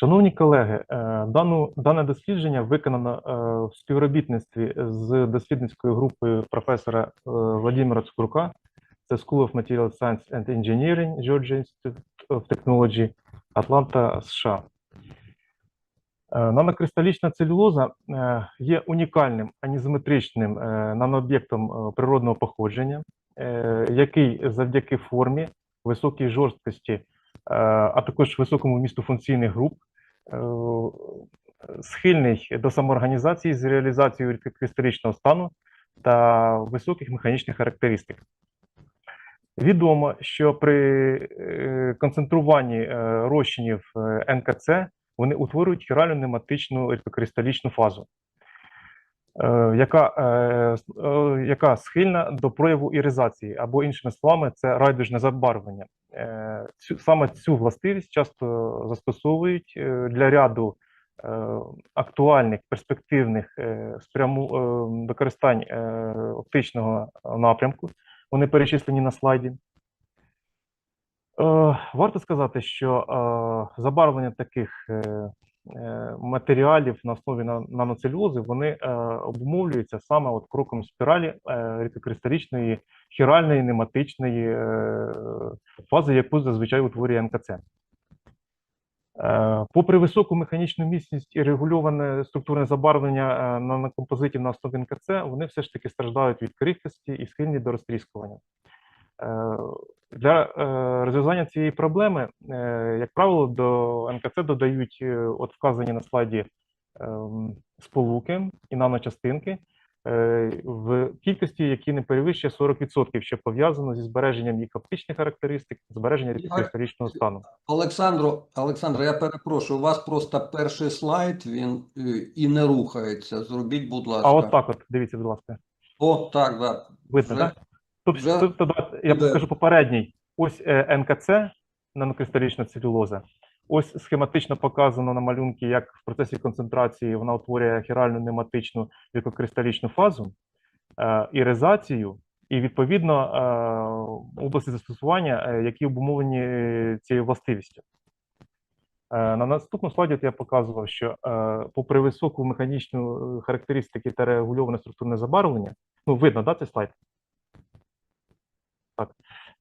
Шановні колеги, е, дану, дане дослідження виконано е, в співробітництві з дослідницькою групою професора е, Владимира Цукрука, це School of Material Science and Engineering, Georgia Institute of Technology, Атланта, США. Нанокристалічна целюлоза є унікальним анізометричним нанооб'єктом природного походження, який завдяки формі, високій жорсткості, а також високому вмісту функційних груп, схильний до самоорганізації з реалізацією рідкокристалічного стану та високих механічних характеристик. Відомо, що при е, концентруванні е, розчинів е, НКЦ вони утворюють хіральну нематичну рідкокристалічну фазу, е, яка, е, е, яка схильна до прояву іризації, або іншими словами, це райдужне забарвлення. Е, саме цю властивість часто застосовують е, для ряду е, актуальних перспективних е, спряму е, використань е, оптичного напрямку. Вони перечислені на слайді. Е, Варто сказати, що е, забарвлення таких е, е, матеріалів на основі на- наноцелюлози вони е, обумовлюються саме от кроком спіралі е, рідкокристалічної хіральної нематичної е, фази, яку зазвичай утворює НКЦ. Е, Попри високу механічну міцність і регульоване структурне забарвлення е, нанокомпозитів на основі НКЦ, вони все ж таки страждають від крихкості і схильні до розтріскування. Е, Для е, розв'язання цієї проблеми, е, як правило, до НКЦ додають от вказані на слайді ем, сполуки і наночастинки в кількості, які не перевищує 40%, що пов'язано зі збереженням їх оптичних характеристик, збереження рідкокристалічного стану. Олександру, Олександр, я перепрошую, у вас просто перший слайд, він і не рухається. Зробіть, будь ласка. А от так, от дивіться, будь ласка, О, так, да. видно, так? Вже тобто давайте я буде. покажу попередній. Ось е, НКЦ, нанокристалічна целюлоза. Ось схематично показано на малюнки, як в процесі концентрації вона утворює хіральну нематичну рідкокристалічну фазу, е, іризацію і відповідно е, області застосування, які обумовлені цією властивістю. На наступному слайді я показував, що попри високу механічну характеристики та регульоване структурне забарвлення, ну видно, да, цей слайд? Так.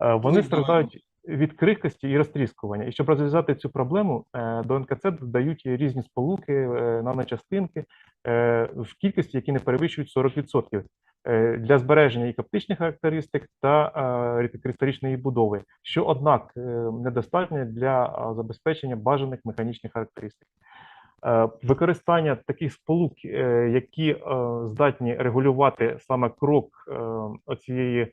Е, Вони страждають від крихкості і розтріскування. І щоб розв'язати цю проблему, е, до НКЦ додають різні сполуки, е, наночастинки в кількості, які не перевищують 40% е, для збереження їх оптичних характеристик та рідкокристалічної будови, що, однак, недостатньо для забезпечення бажаних механічних характеристик. Використання таких сполук, які здатні регулювати саме крок оцієї е,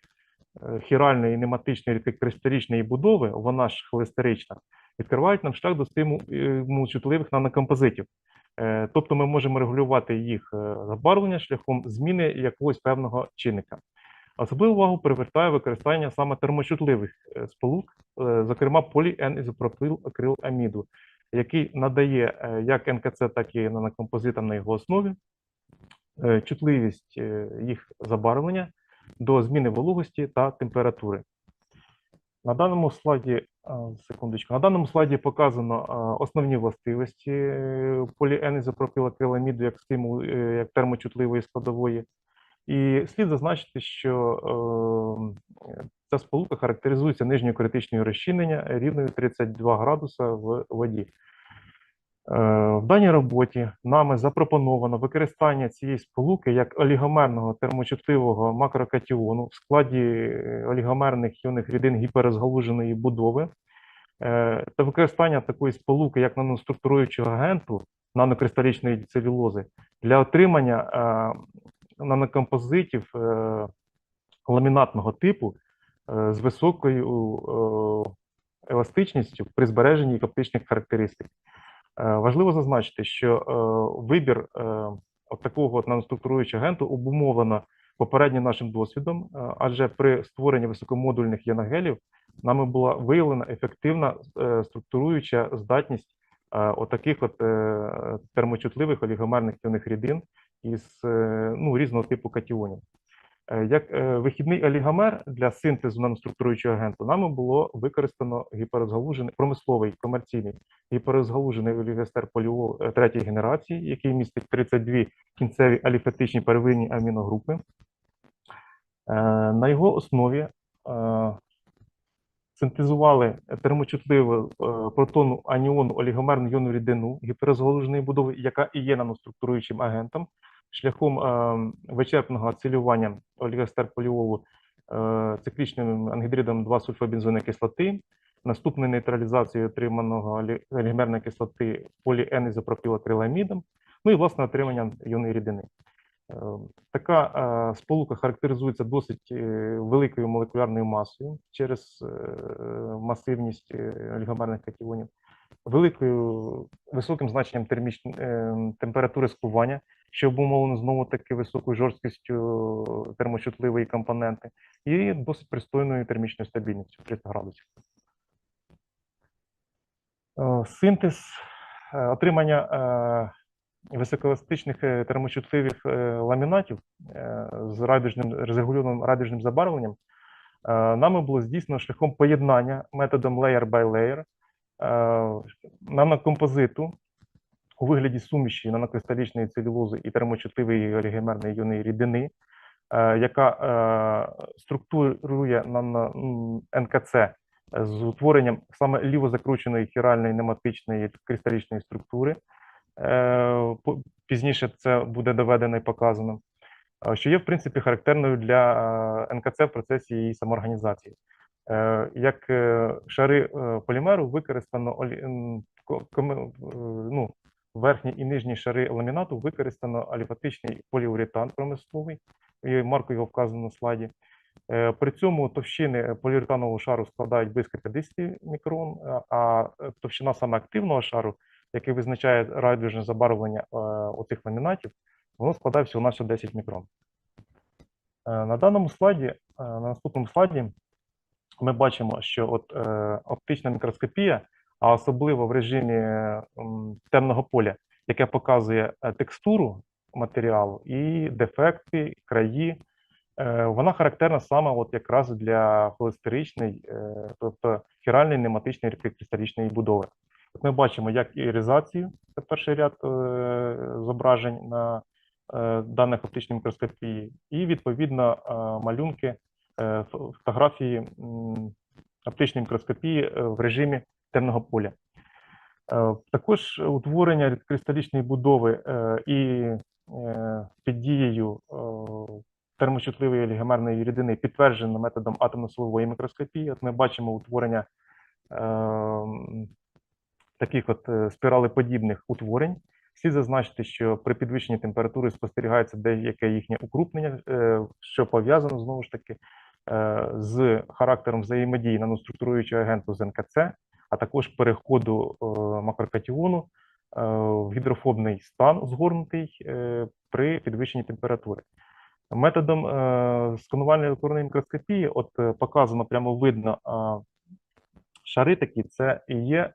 хіральної нематичної рідкокристалічної будови, вона ж холестерична, відкривають нам шлях до стимулу чутливих нанокомпозитів. Е, Тобто ми можемо регулювати їх е, забарвлення шляхом зміни якогось певного чинника. Особливу увагу привертає використання саме термочутливих е, сполук, е, зокрема поліен-ізопропил-акриламіду, який надає е, як НКЦ, так і нанокомпозитам на його основі е, чутливість е, їх забарвлення до зміни вологості та температури. На даному слайді, секундочку, на даному слайді показано основні властивості е, поліенізопропілакриламіду як стимул, е, як термочутливої складової. І слід зазначити, що е, ця сполука характеризується нижньою критичною розчинення рівною 32 градуса в воді. Е, В даній роботі нами запропоновано використання цієї сполуки як олігомерного термочутливого макрокатіону в складі е, олігомерних іонних рідин гіперозгалуженої будови е, та використання такої сполуки як наноструктуруючого агенту нанокристалічної целюлози для отримання нанокомпозитів ламінатного типу з високою еластичністю при збереженні їх оптичних характеристик. Е, Важливо зазначити, що е, вибір е, от такого от наноструктуруючого агенту обумовлено попереднім нашим досвідом, адже при створенні високомодульних янагелів нами була виявлена ефективна структуруюча здатність отаких от термочутливих олігомерних іонних рідин із ну, різного типу катіонів. Е, Як е, вихідний олігомер для синтезу наноструктуруючого агенту нами було використано гіперозгалужений промисловий комерційний гіперозгалужений олігостер поліол е, третьої генерації, який містить 32 кінцеві аліфатичні первинні аміногрупи. На його основі синтезували термочутливу протону аніону олігомерну іонну рідину гіперозгалуженої будови, яка і є наноструктуруючим агентом, шляхом е, вичерпного ацелювання олігостерполіолу е, циклічним ангідридом 2-сульфобензойної кислоти, наступною нейтралізацією отриманого олі- олігомерної кислоти поліенізопропілакриламідом, ну і власне отримання іонної рідини. Е, Така сполука характеризується досить великою молекулярною масою через масивність олігомерних катіонів, великою високим значенням терміч... температури скування, що обумовлено знову таки високою жорсткістю термочутливої компоненти, і досить пристойною термічною стабільністю 300 градусів. Е, Синтез, е, отримання е, високоеластичних е, термочутливих е, ламінатів е, з радужним регульованим радужним забарвленням е, нами було здійснено шляхом поєднання методом layer by layer е, нанокомпозиту у вигляді суміші нанокристалічної целюлози і термочутливої олігомерної іонної рідини, е, яка е, структурує НКЦ з утворенням саме лівозакрученої хіральної нематичної кристалічної структури. Е, Пізніше це буде доведено і показано, е, що є в принципі характерною для е, НКЦ в процесі її самоорганізації. Е, Як е, шари е, полімеру використано е, ну, верхні і нижні шари ламінату використано аліфатичний поліуретан промисловий, марку його вказано на слайді. Е, При цьому товщини поліуретанового шару складають близько 50 мікрон, а- а е, товщина саме активного шару, який визначає радіожне забарвлення е, оцих ламінатів, воно складає всього на 10 мікрон. Е, На даному слайді, е, на наступному слайді, ми бачимо, що от е, оптична мікроскопія, а особливо в режимі е, темного поля, яке показує е, текстуру матеріалу і дефекти, краї, е, вона характерна саме от якраз для холестеричної, тобто хіральної нематичної кристалічної будови. От ми бачимо як іризацію, це перший ряд зображень на даних оптичної мікроскопії, і відповідно малюнки фотографії оптичної мікроскопії в режимі темного поля. Е, Також утворення кристалічної будови е, і е, під дією термочутливої олігомерної рідини підтверджено методом атомно-силової мікроскопії. От ми бачимо утворення таких от спіралеподібних утворень. Слід зазначити, що при підвищенні температури спостерігається деяке їхнє укрупнення, що пов'язано знову ж таки з характером взаємодії наноструктуруючого агенту з НКЦ, а також переходу е, макрокатіону е, в гідрофобний стан згорнутий е, при підвищенні температури. Методом сканувальної електронної мікроскопії, от показано прямо видно шари такі, це і є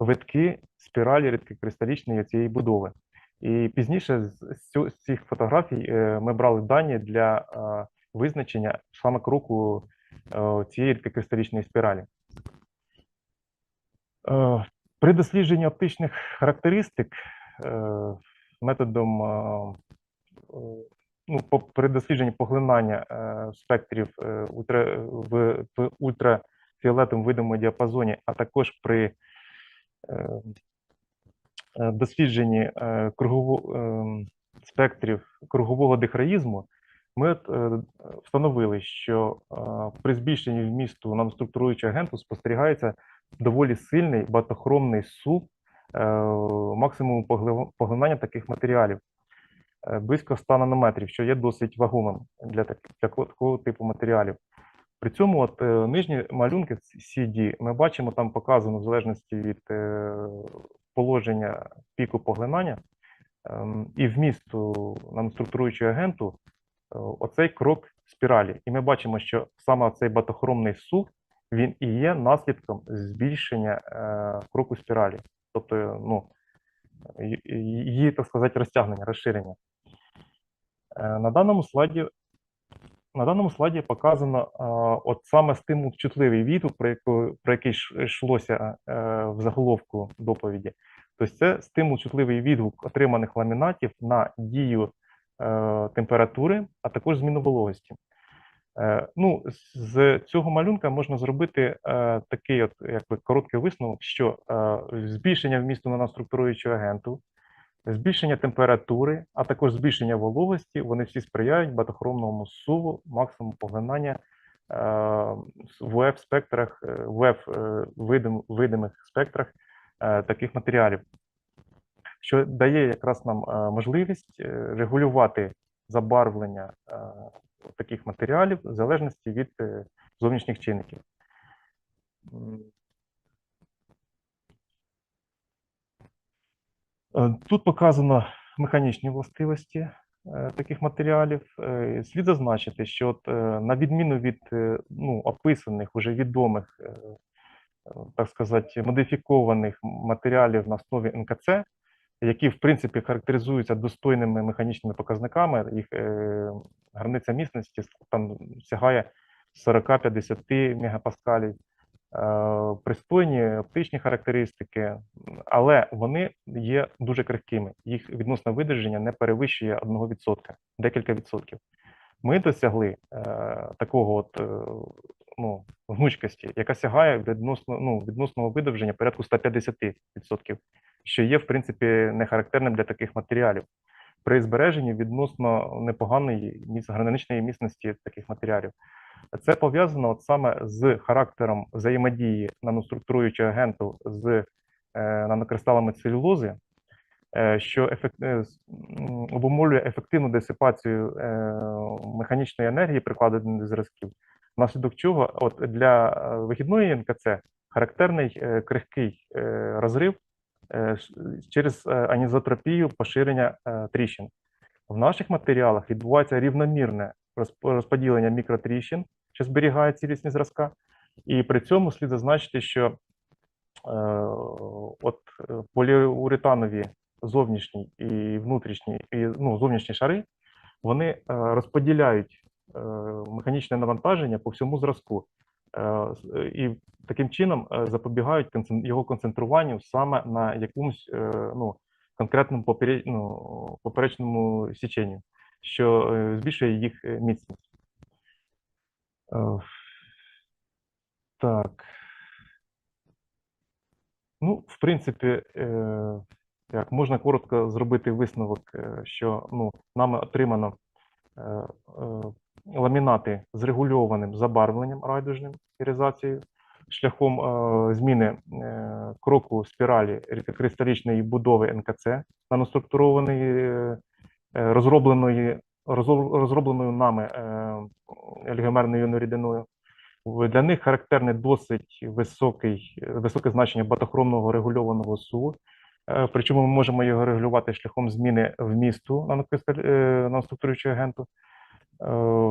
витки спіралі рідкокристалічної цієї будови. І пізніше з, цих фотографій ми брали дані для визначення саме кроку цієї рідкокристалічної спіралі. Е, При дослідженні оптичних характеристик е, методом е, ну, при дослідженні поглинання спектрів в, ультрафіолетовому видимому діапазоні, а також при дослідженні кругово, е, спектрів кругового дихраїзму, ми встановили, що при збільшенні вмісту наноструктуруючого агенту спостерігається доволі сильний батохромний сув е, максимуму поглинання таких матеріалів е, близько 100 нанометрів, що є досить вагомим для, так, такого типу матеріалів. При цьому от, е, нижні малюнки CD ми бачимо там показано в залежності від положення піку поглинання ем, і вмісту наноструктуруючого агенту е, оцей крок спіралі. І ми бачимо, що саме цей батохромний сув він і є наслідком збільшення е, кроку спіралі, тобто ну, її, так сказати, розтягнення, розширення. Е, На даному слайді На даному слайді показано а, от саме стимул чутливий відгук, про, про який йшлося е, в заголовку доповіді. Тобто це стимул чутливий відгук отриманих ламінатів на дію е, температури, а також зміну вологості. Е, ну, з- цього малюнка можна зробити е, такий от, якби, короткий висновок, що е, збільшення вмісту наноструктуруючого агенту, Збільшення температури, а також збільшення вологості, вони всі сприяють батохромному суву, максимуму поглинання в УФ спектрах, е, видим, видимих спектрах таких матеріалів, що дає якраз нам можливість регулювати забарвлення таких матеріалів в залежності від е, зовнішніх чинників. Е, Тут показано механічні властивості е, таких матеріалів. Слід зазначити, що от, на відміну від ну, описаних, уже відомих, так сказати, модифікованих матеріалів на основі НКЦ, які в принципі характеризуються достойними механічними показниками, їх е, границя міцності там сягає 40-50 мегапаскалів. Е, пристойні оптичні характеристики, але вони є дуже крихкими. Їх відносне видержання не перевищує 1%, декілька відсотків. Ми досягли е, такого от, е, ну, гнучкості, яка сягає відносно, ну, відносного видовження порядку 150%, що є, в принципі, не характерним для таких матеріалів. При збереженні відносно непоганої граничної міцності таких матеріалів. Це пов'язано от саме з характером взаємодії наноструктуруючого агенту з е, нанокристалами целюлози, е, що ефект, е, обумовлює ефективну дисипацію механічної енергії прикладених до зразків, внаслідок чого от для вихідної НКЦ характерний крихкий розрив через е, анізотропію поширення е, тріщин. В наших матеріалах відбувається рівномірне розподілення мікротріщин, що зберігає цілісність зразка, і при цьому слід зазначити, що е, от е, поліуретанові зовнішні і внутрішні, і ну, зовнішні шари, вони е, розподіляють е, механічне навантаження по всьому зразку. Е, і таким чином е, запобігають його концентруванню саме на якомусь е, ну, конкретному попере- ну, поперечному січенню, що збільшує їх міцність. Так. Ну, в принципі, як можна коротко зробити висновок, що ну, нами отримано ламінати з регульованим забарвленням райдужним іризацією, шляхом е, зміни е, кроку спіралі рідкокристалічної будови НКЦ, наноструктурованої, е, розробленої, розробленою нами е, елігомерною рідиною. Для них характерне досить високий, високе значення батохромного регульованого СУ. Причому ми можемо його регулювати шляхом зміни вмісту наноструктуруючого агенту,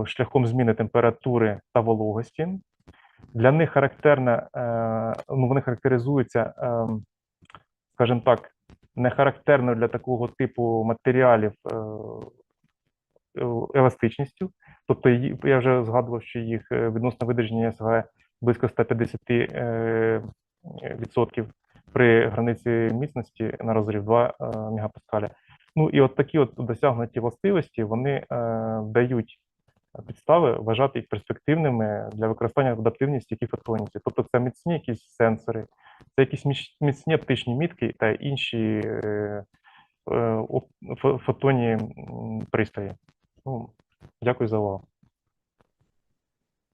шляхом зміни температури та вологості. Для них характерне, е, ну, вони характеризуються, е, скажімо так, не характерною для такого типу матеріалів е, е, еластичністю. Тобто, я вже згадував, що їх е, відносне видержання сягає близько 150 е, відсотків при границі міцності на розрив 2 е, мегапаскаля. Ну і от такі от досягнуті властивості вони е, дають підстави вважати їх перспективними для використання в адаптивній стійкій фотоніці. Тобто це міцні якісь сенсори, це якісь міцні оптичні мітки та інші е, е, фотонні пристрої. Ну, дякую за увагу.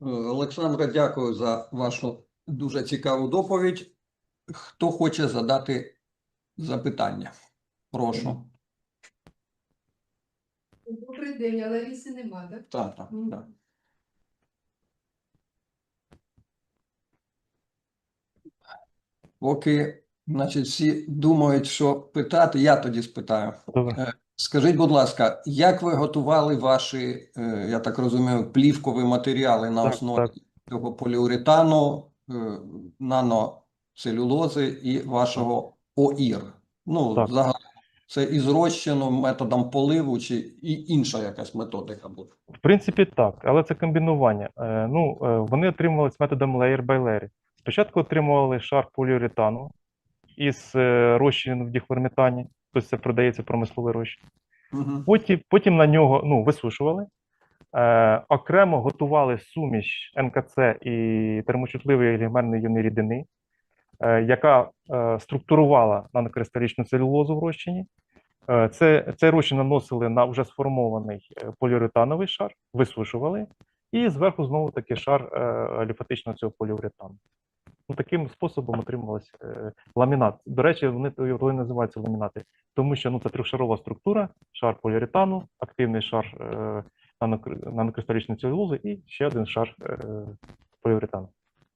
Олександре, дякую за вашу дуже цікаву доповідь. Хто хоче задати запитання? Прошу. Добрий день, але Лариси нема, так? Так, так, Мгм. так. Поки, значить, всі думають, що питати, я тоді спитаю. Добре. Скажіть, будь ласка, як ви готували ваші, е, я так розумію, плівкові матеріали на Так, основі так. цього поліуретану, е, наноцелюлози і вашого ОІР? Ну, Так. загалом Це із розчину, методом поливу чи і інша якась методика буде? В принципі, так, але це комбінування. Е, Ну, е, вони отримувались методом layer by layer. Спочатку отримували шар поліуретану із е, розчином в дихлорметані, тобто це продається промисловий розчин. Угу. Потім, потім на нього ну, висушували, е, окремо готували суміш НКЦ і термочутливої елементної іонної рідини, яка е, структурувала нанокристалічну целюлозу в розчині. Е, це, цей розчин наносили на вже сформований е, поліуретановий шар, висушували, і зверху знову таки шар е, ліфатичного цього поліуретану. Ну, таким способом отримувався е, ламінат. До речі, вони і називаються ламінати, тому що ну, це трьохшарова структура, шар поліуретану, активний шар е, нанокри- нанокристалічної целюлози і ще один шар е, поліуретану.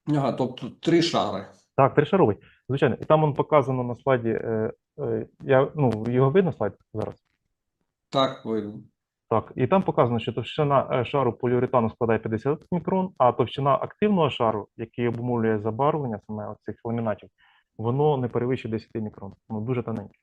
Ага, тобто три шари. Так, тришаровий, звичайно. І там он показано на слайді. Е, е, я, ну, його видно слайд зараз? Так, видно. Так, і там показано, що товщина е, шару поліуретану складає 50 мікрон, а товщина активного шару, який обумовлює забарвлення саме цих ламінатів, воно не перевищує 10 мікрон. Воно дуже тоненьке.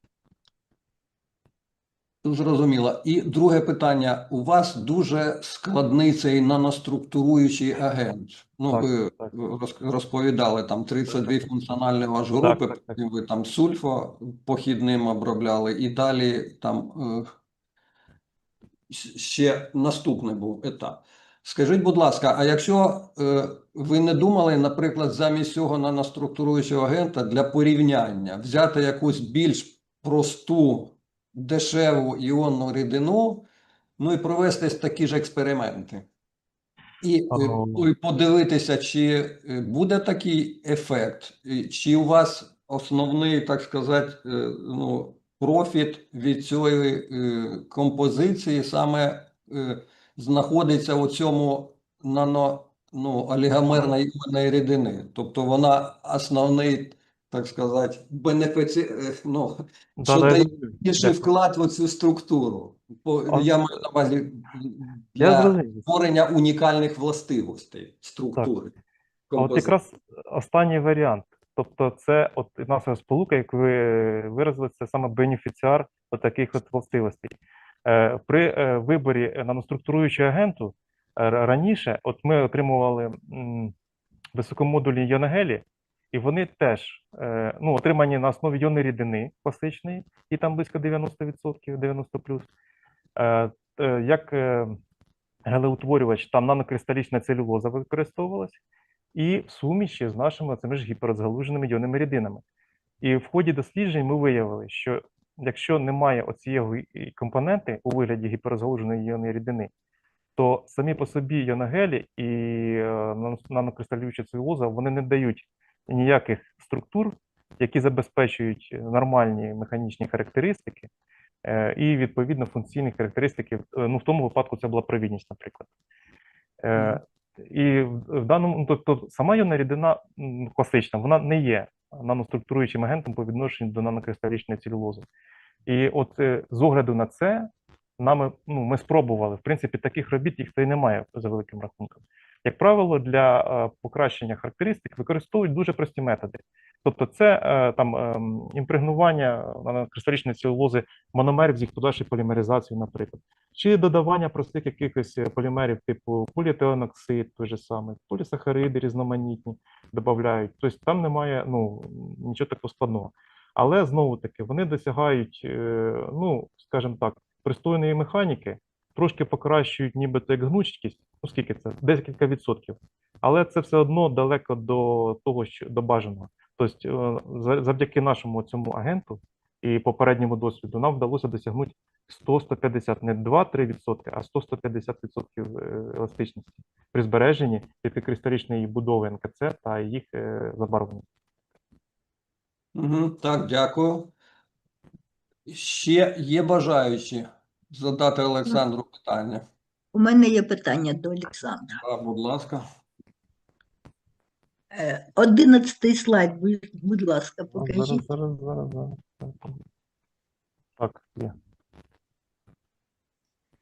Зрозуміло. І друге питання. У вас дуже складний цей наноструктуруючий агент. Ну, Так, ви так. розповідали, там 32 функціональні ваш групи, так, так. потім ви там сульфо похідним обробляли, і далі там е, ще наступний був етап. Скажіть, будь ласка, а якщо е, ви не думали, наприклад, замість цього наноструктуруючого агента для порівняння взяти якусь більш просту, дешеву іонну рідину, ну і провести такі ж експерименти? І, е, Ага. ну, і подивитися, чи е, буде такий ефект, чи у вас основний, так сказати, е, ну, профіт від цієї композиції саме знаходиться у цьому нано, ну, олігомерної рідини. Тобто вона основний, так сказати, бенефіці, е, ну, Да, що да, дає більший вклад в цю структуру. А- я маю на увазі для створення унікальних властивостей структури. А от якраз останній варіант. Тобто, це от наша сполука, як ви виразили, це саме бенефіціар от таких от властивостей. Е, При е, виборі наноструктуруючого агенту раніше, от ми отримували високомодульні йонагелі, і вони теж е, ну, отримані на основі йонної рідини класичної, і там близько 90%, 90 плюс. Е, Як е, гелеутворювач, там нанокристалічна целюлоза використовувалась, і в суміші з нашими цими ж гіперозгалуженими йонними рідинами. І в ході досліджень ми виявили, що якщо немає оцієї компоненти у вигляді гіперозгалуженої йонної рідини, то самі по собі йонагелі і е, нано- целюлоза вони не дають ніяких структур, які забезпечують нормальні механічні характеристики е, і відповідно функційні характеристики. Е, Ну, в тому випадку це була провідність, наприклад. Е, і в даному, ну, тобто сама йонна рідина класична, вона не є наноструктуруючим агентом по відношенню до нанокристалічної целюлози. І от е, з огляду на це, нами, ну, ми спробували. В принципі, таких робіт їх то й немає за великим рахунком. Як правило, для е, покращення характеристик використовують дуже прості методи. Тобто, це е, там ем, імпрегнування нанокристалічної целюлози мономерів з їх подальшою полімеризацією, наприклад чи додавання простих якихось е, полімерів, типу поліетиленоксид, той же самий, полісахариди різноманітні додають. Тобто там немає ну, нічого такого складного. Але знову таки вони досягають, е, ну, скажімо так, пристойної механіки, трошки покращують нібито як гнучкість, ну скільки це? Декілька відсотків. Але це все одно далеко до того, що до бажаного. Тобто, е, завдяки нашому цьому агенту і попередньому досвіду нам вдалося досягнути 100-150, не 2-3%, а 100-150% е, еластичності при збереженні п'ятикристалічної будови НКЦ та їх е, забарвлення. Так, дякую. Ще є бажаючі задати Олександру питання. У мене є питання до Олександра. А, будь ласка. Е, Одинадцятий слайд, будь, будь ласка, Зараз, покажіть. зараз, зараз, зараз. Так, є.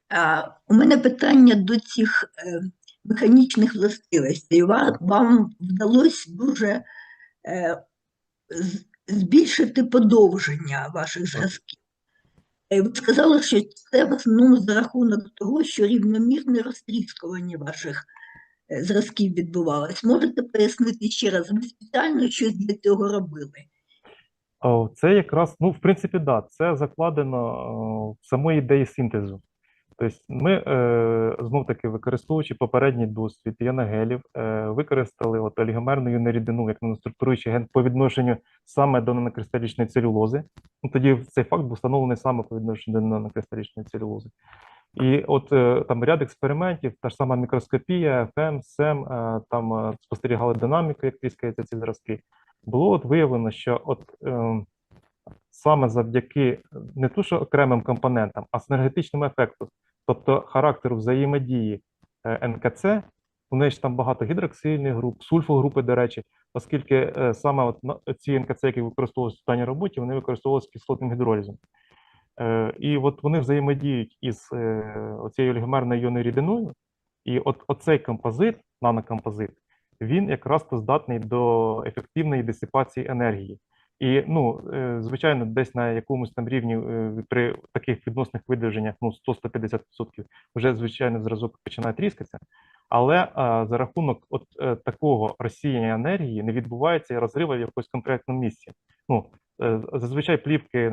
А, у мене питання до цих е, механічних властивостей. Вам, вам вдалося дуже е, з- збільшити подовження ваших зразків. Е, Ви сказали, що це в основному за рахунок того, що рівномірне розтріскування ваших е, зразків відбувалось. Можете пояснити ще раз, ви спеціально щось для цього робили? Це якраз, ну, в принципі, да, це закладено о, в самої ідеї синтезу. Тобто ми, е, знов-таки, використовуючи попередній досвід янагелів, е, використали от олігомерну юну як наноструктуруючий ген по відношенню саме до нанокристалічної целюлози. Ну, тоді цей факт був встановлений саме по відношенню до нанокристалічної целюлози. І от е, там ряд експериментів, та ж сама мікроскопія, ФЕМ, СЕМ, там спостерігали динаміку, як тріскаються ці зразки. Було от виявлено, що от саме завдяки не то, що окремим компонентам, а синергетичному ефекту, тобто характеру взаємодії е, НКЦ, у неї ж там багато гідроксильних груп, сульфогрупи, до речі, оскільки е, саме от ці НКЦ, які використовувалися в даній роботі, вони використовувалися кислотним гідролізом. Е, І от вони взаємодіють із оцією олігомерною іонною рідиною, і от оцей композит, нанокомпозит, він якраз то здатний до ефективної дисипації енергії. І, ну, е, звичайно, десь на якомусь там рівні е, при таких відносних видовженнях, ну, 100-150%, вже, звичайно, зразок починає тріскатися. Але е, за рахунок от такого розсіяння енергії не відбувається розриву в якомусь конкретному місці. Ну, зазвичай плівки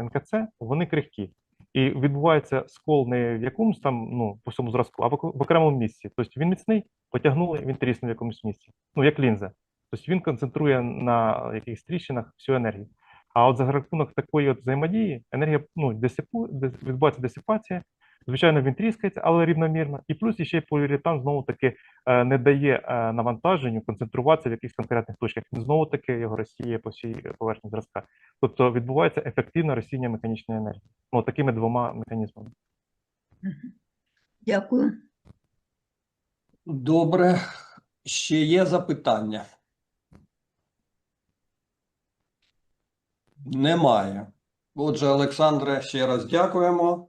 НКЦ, вони крихкі. І відбувається скол не в якомусь там, ну, по всьому зразку, а в окремому місці. Тобто він міцний, потягнули, він тріснув в якомусь місці. Ну, як лінза. Тобто він концентрує на якихось тріщинах всю енергію. А от за рахунок такої от взаємодії енергія ну, дисипу, відбувається дисипація. Звичайно, він тріскається, але рівномірно. І плюс ще й поліуретан знову таки е, не дає е, навантаженню концентруватися в якихось конкретних точках. Він знову таки його розсіє по всій поверхні зразка. Тобто відбувається ефективне розсіяння механічної енергії. Ну, такими двома механізмами. Дякую. Добре. Ще є запитання? Немає. Отже, Олександре, ще раз дякуємо.